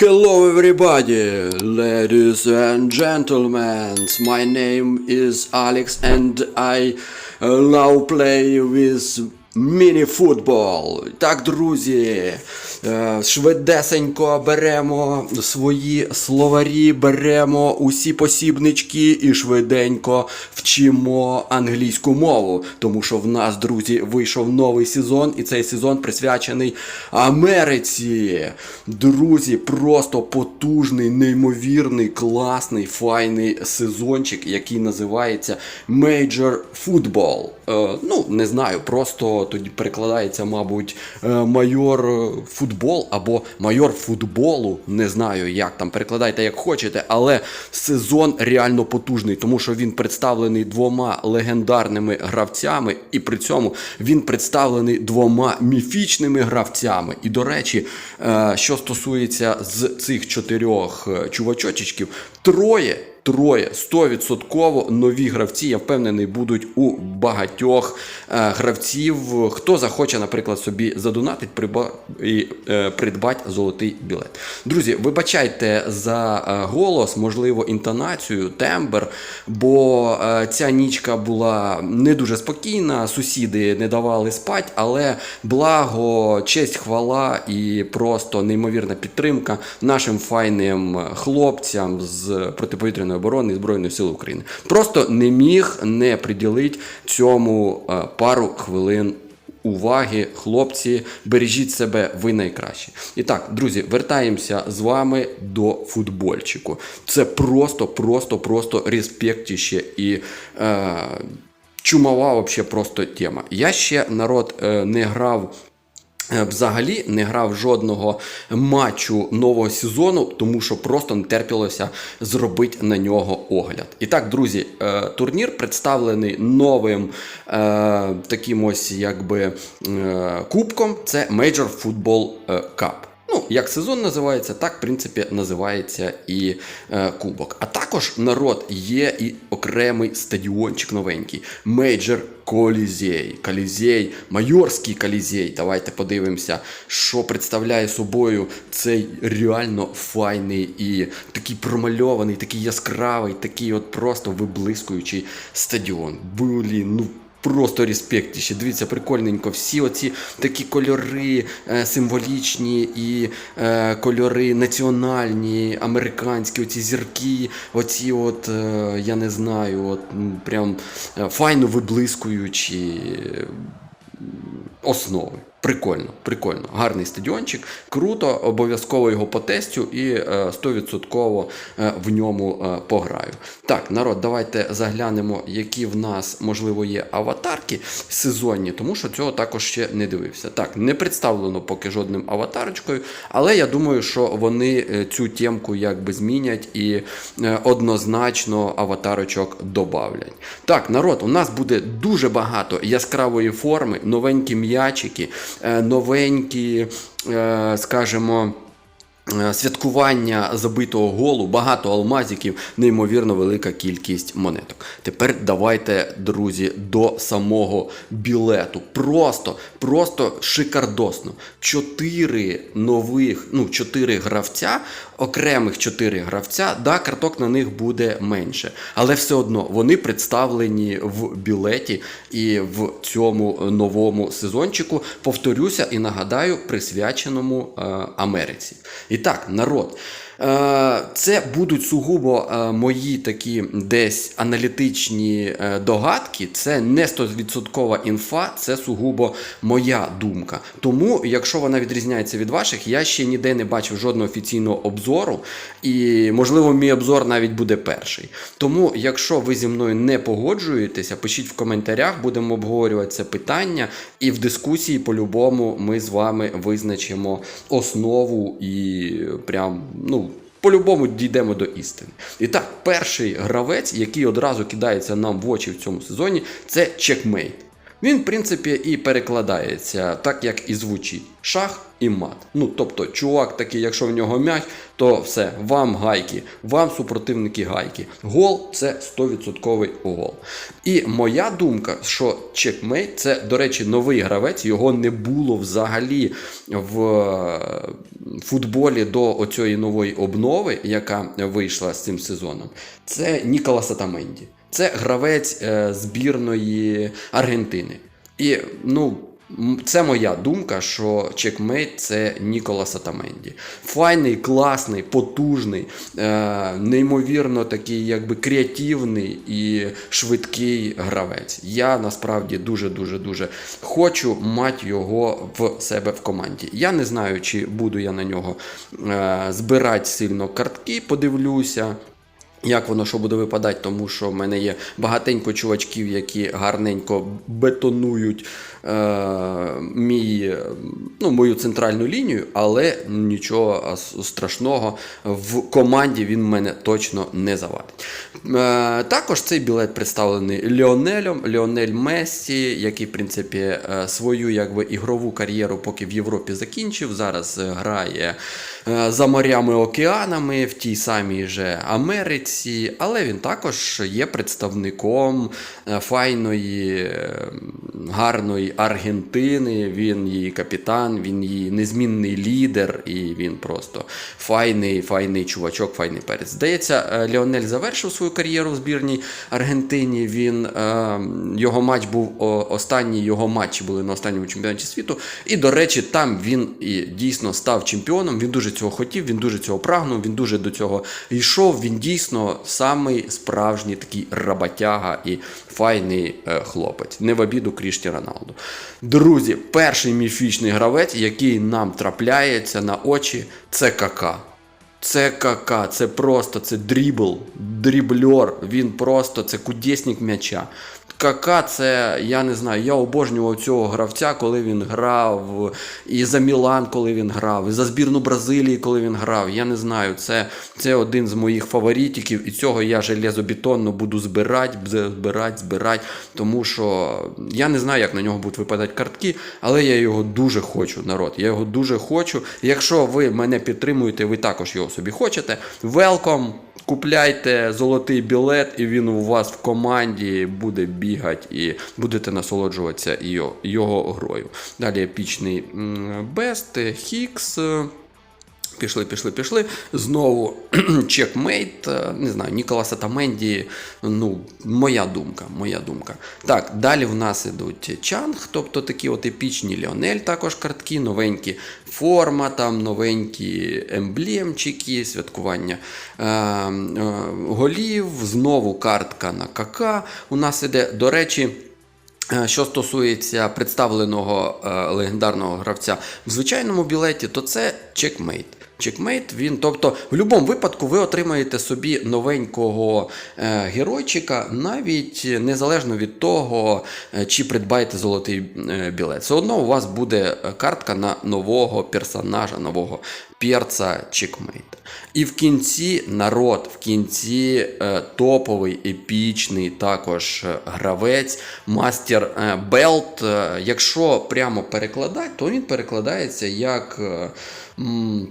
Hello everybody, ladies and gentlemen. My name is Alex and I uh, now play with mini football. Так, друзі, е, Швидесенько беремо свої словарі, беремо усі посібнички і швиденько вчимо англійську мову. Тому що в нас, друзі, вийшов новий сезон, і цей сезон присвячений Америці. Друзі, просто потужний, неймовірний, класний, файний сезончик, який називається Major Football. Е, ну, не знаю, просто тоді перекладається, мабуть, е, майор футбол або майор футболу. Не знаю, як там перекладайте, як хочете, але сезон реально потужний, тому що він представлений двома легендарними гравцями, і при цьому він представлений двома міфічними гравцями. І до речі, е, що стосується з цих чотирьох е, чувачочечків, троє. Троє 100% нові гравці, я впевнений, будуть у багатьох е, гравців. Хто захоче, наприклад, собі задонатить і е, придбати золотий білет. Друзі, вибачайте за е, голос, можливо, інтонацію, тембр, бо ця нічка була не дуже спокійна, сусіди не давали спати, але благо, честь, хвала і просто неймовірна підтримка нашим файним хлопцям з протиповітряної оборони і Збройних сил України. Просто не міг не приділити цьому е, пару хвилин. Уваги, хлопці, бережіть себе, ви найкращі. І так, друзі, вертаємося з вами до футбольчику. Це просто, просто, просто респектіще і е, чумова вообще просто тема. Я ще народ е, не грав. Е, Взагалі не грав жодного матчу нового сезону, тому що просто не терпілося зробити на нього огляд. І так, друзі, е, турнір представлений новим е, таким ось якби кубком. Це Major Football Cup. Ну, як сезон називається, так, в принципі, називається і е, кубок. А також народ є і окремий стадіончик новенький. Мейджор Колізей. Колізей, майорський колізей. Давайте подивимося, що представляє собою цей реально файний і такий промальований, такий яскравий, такий от просто виблискуючий стадіон. Блін, ну Просто респектіще. Дивіться, прикольненько. Всі оці такі кольори е, символічні і е, кольори національні, американські, оці зірки, оці от, е, я не знаю, от прям е, файно виблискуючі основи. Прикольно, прикольно. Гарний стадіончик. Круто, обов'язково його потестю і е, 100% е, в ньому е, пограю. Так, народ, давайте заглянемо, які в нас, можливо, є аватарки сезонні, тому що цього також ще не дивився. Так, не представлено поки жодним аватарочкою, але я думаю, що вони е, цю темку якби змінять і е, однозначно аватарочок добавлять. Так, народ, у нас буде дуже багато яскравої форми, новенькі м'ячики, е, новенькі, е, скажімо. Е, Святкування забитого голу, багато алмазиків, неймовірно велика кількість монеток. Тепер давайте, друзі, до самого білету. Просто, просто шикардосно. Чотири нових, ну, чотири гравця, окремих чотири гравця, да, карток на них буде менше. Але все одно вони представлені в білеті і в цьому новому сезончику. Повторюся і нагадаю, присвяченому е, Америці. І так, народ. Е, Це будуть сугубо е, мої такі десь аналітичні е, догадки. Це не 100% інфа, це сугубо моя думка. Тому, якщо вона відрізняється від ваших, я ще ніде не бачив жодного офіційного обзору, і можливо, мій обзор навіть буде перший. Тому, якщо ви зі мною не погоджуєтеся, пишіть в коментарях, будемо обговорювати це питання, і в дискусії по-любому ми з вами визначимо основу і прям, ну. По-любому дійдемо до істини. І так, перший гравець, який одразу кидається нам в очі в цьому сезоні, це чекмейт. Він, в принципі, і перекладається так, як і звучить: шах і мат. Ну, тобто, чувак такий, якщо в нього м'яч, то все, вам гайки, вам супротивники гайки. Гол це 100% гол. І моя думка, що чекмейт це, до речі, новий гравець, його не було взагалі в е, футболі до оцієї нової обнови, яка вийшла з цим сезоном. Це Ніколас Атаменді. Це гравець е, збірної Аргентини. І ну, це моя думка, що чекмейт це Ніколас Атаменді. Файний, класний, потужний, е, неймовірно такий, якби креативний і швидкий гравець. Я насправді дуже дуже дуже хочу мати його в себе в команді. Я не знаю, чи буду я на нього е, збирати сильно картки, подивлюся. Як воно що буде випадати, тому що в мене є багатенько чувачків, які гарненько бетонують е, мій, ну, мою центральну лінію, але нічого страшного в команді він мене точно не завадить. Е, також цей білет представлений Ліонелем, Ліонель Мессі, який, в принципі, е, свою якби, ігрову кар'єру поки в Європі закінчив. Зараз грає е, за морями океанами в тій самій же Америці, але він також є представником е, файної, е, гарної Аргентини. Він її капітан, він її незмінний лідер, і він просто файний, файний чувачок, файний перець. Здається, е, Ліонель завершив свою кар'єру в збірній Аргентині. Він, е, його матч був останній його матчі були на останньому чемпіонаті світу. І, до речі, там він і дійсно став чемпіоном. Він дуже цього хотів, він дуже цього прагнув, він дуже до цього йшов. Він дійсно самий справжній такий роботяга і файний е, хлопець. Не в обіду Крішті Роналду. Друзі, перший міфічний гравець, який нам трапляється на очі, це Кака. Це кака, це просто це дрібл, дрібльор. Він просто це кудесник м'яча. Кака, це я не знаю. Я обожнював цього гравця, коли він грав, і за Мілан, коли він грав, і за збірну Бразилії, коли він грав. Я не знаю. Це, це один з моїх фаворитів, і цього я железобетонно буду збирати, збирати, збирати. Тому що я не знаю, як на нього будуть випадати картки, але я його дуже хочу, народ. Я його дуже хочу. Якщо ви мене підтримуєте, ви також його собі хочете. Welcome! Купляйте золотий білет, і він у вас в команді буде бігати і будете насолоджуватися його, його грою. Далі епічний Бест, Хікс. Пішли, пішли, пішли. Знову чекмейт. е, Не знаю, Ніколаса Таменді. Ну, моя думка. Моя думка. Так, далі в нас ідуть Чанг, тобто такі от епічні Ліонель, також картки, новенькі форма, там новенькі емблемчики, святкування е, е, голів. Знову картка на КК. У нас іде, до речі. Е, Що стосується представленого е, легендарного гравця в звичайному білеті, то це чекмейт. Чекмейт, він, тобто, в будь-якому випадку ви отримаєте собі новенького е, геройчика, навіть незалежно від того, е, чи придбаєте золотий е, білет. Все одно у вас буде картка на нового персонажа, нового перца чекмейта. І в кінці народ, в кінці е, топовий, епічний також е, гравець, мастер е, Белт. Якщо прямо перекладати, то він перекладається як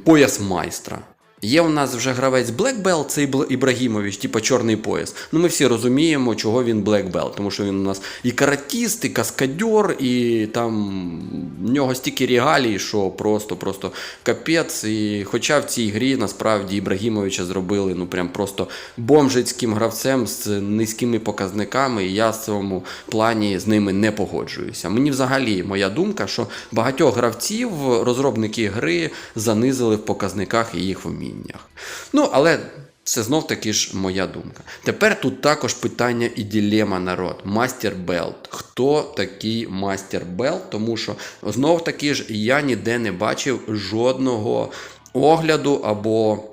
пояс майстра. Є у нас вже гравець Black Belt, це Ібрагімович, типа чорний пояс. Ну ми всі розуміємо, чого він Black Belt, тому що він у нас і каратіст, і каскадьор, і там в нього стільки регалій, що просто просто капець. І хоча в цій грі насправді Ібрагімовича зробили ну прям просто бомжицьким гравцем з низькими показниками, і я в цьому плані з ними не погоджуюся. Мені взагалі моя думка, що багатьох гравців розробники гри занизили в показниках і їх вміннях. Ну, але це знов таки ж моя думка. Тепер тут також питання і ділема народ. Мастер Белт. Хто такий мастер Белт? Тому що знов таки ж я ніде не бачив жодного огляду або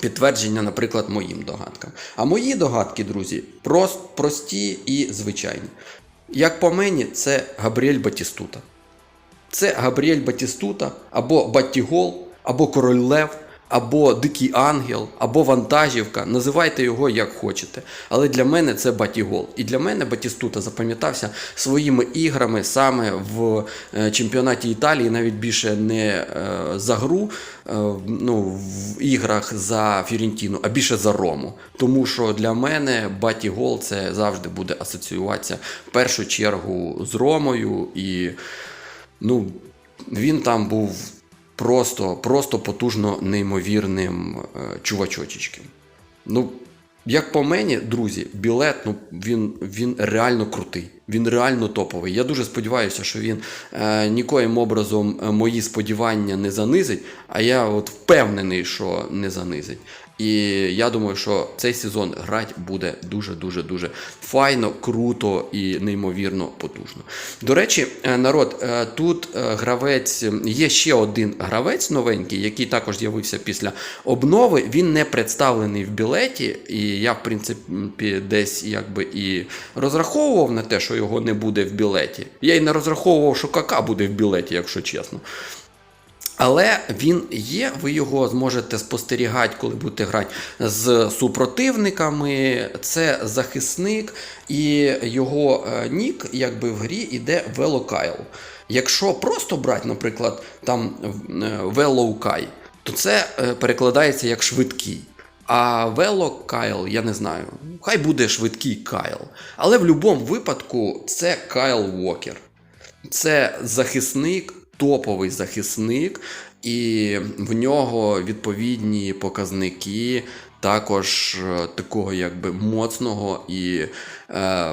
підтвердження, наприклад, моїм догадкам. А мої догадки, друзі, прост, прості і звичайні. Як по мені, це Габріель Батістута. Це Габріель Батістута або Баттігол, або Король Лев, або Дикий Ангел, або Вантажівка. Називайте його як хочете. Але для мене це Батігол. І для мене Батістута запам'ятався своїми іграми саме в е, чемпіонаті Італії, навіть більше не е, за гру е, ну, в іграх за Фірентіну, а більше за Рому. Тому що для мене Батігол це завжди буде асоціюватися в першу чергу з Ромою. І ну, він там був просто, просто потужно неймовірним чувачочечки. Ну, як по мені, друзі, білет, ну він, він реально крутий. Він реально топовий. Я дуже сподіваюся, що він е, нікоїм образом е, мої сподівання не занизить, а я от впевнений, що не занизить. І я думаю, що цей сезон грати буде дуже-дуже дуже файно, круто і неймовірно потужно. До речі, е, народ, е, тут е, гравець, є ще один гравець новенький, який також з'явився після обнови. Він не представлений в білеті, і я, в принципі, десь якби і розраховував на те, що його не буде в білеті. Я і не розраховував, що кака буде в білеті, якщо чесно. Але він є, ви його зможете спостерігати, коли будете грати з супротивниками. Це захисник, і його е, нік, якби в грі іде Велокайл. Якщо просто брати, наприклад, там Велоукай, то це е, перекладається як швидкий. А Велокайл, я не знаю, хай буде швидкий Кайл. Але в будь-якому випадку це Кайл Уокер. Це захисник, топовий захисник, і в нього відповідні показники також е, такого якби моцного і е,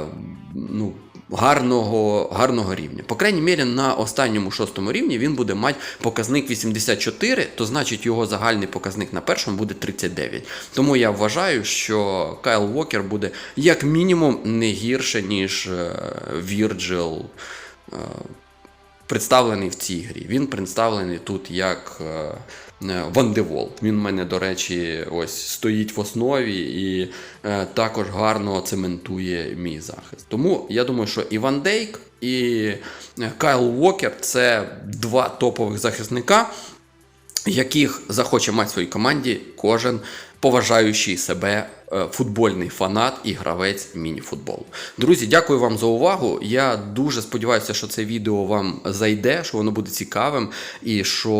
ну, гарного, гарного рівня. По крайній мірі, на останньому шостому рівні він буде мати показник 84, то значить його загальний показник на першому буде 39. Тому я вважаю, що Кайл Уокер буде як мінімум не гірше, ніж Вірджил представлений в цій грі. Він представлений тут як е, Вандевол. Він в мене, до речі, ось стоїть в основі і е, також гарно цементує мій захист. Тому я думаю, що і Ван Дейк, і е, Кайл Уокер це два топових захисника, яких захоче мати в своїй команді кожен поважаючий себе е, футбольний фанат і гравець міні-футболу. Друзі, дякую вам за увагу. Я дуже сподіваюся, що це відео вам зайде, що воно буде цікавим і що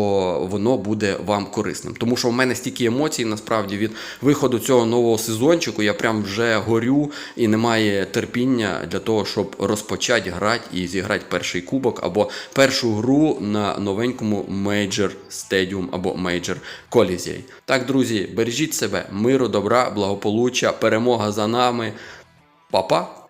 воно буде вам корисним. Тому що в мене стільки емоцій насправді від виходу цього нового сезончику. Я прям вже горю і немає терпіння для того, щоб розпочати грати і зіграти перший кубок або першу гру на новенькому Major Stadium або Major Coliseum. Так, друзі, бережіть себе, миру, добра, благополуччя, перемога за нами. Па-па!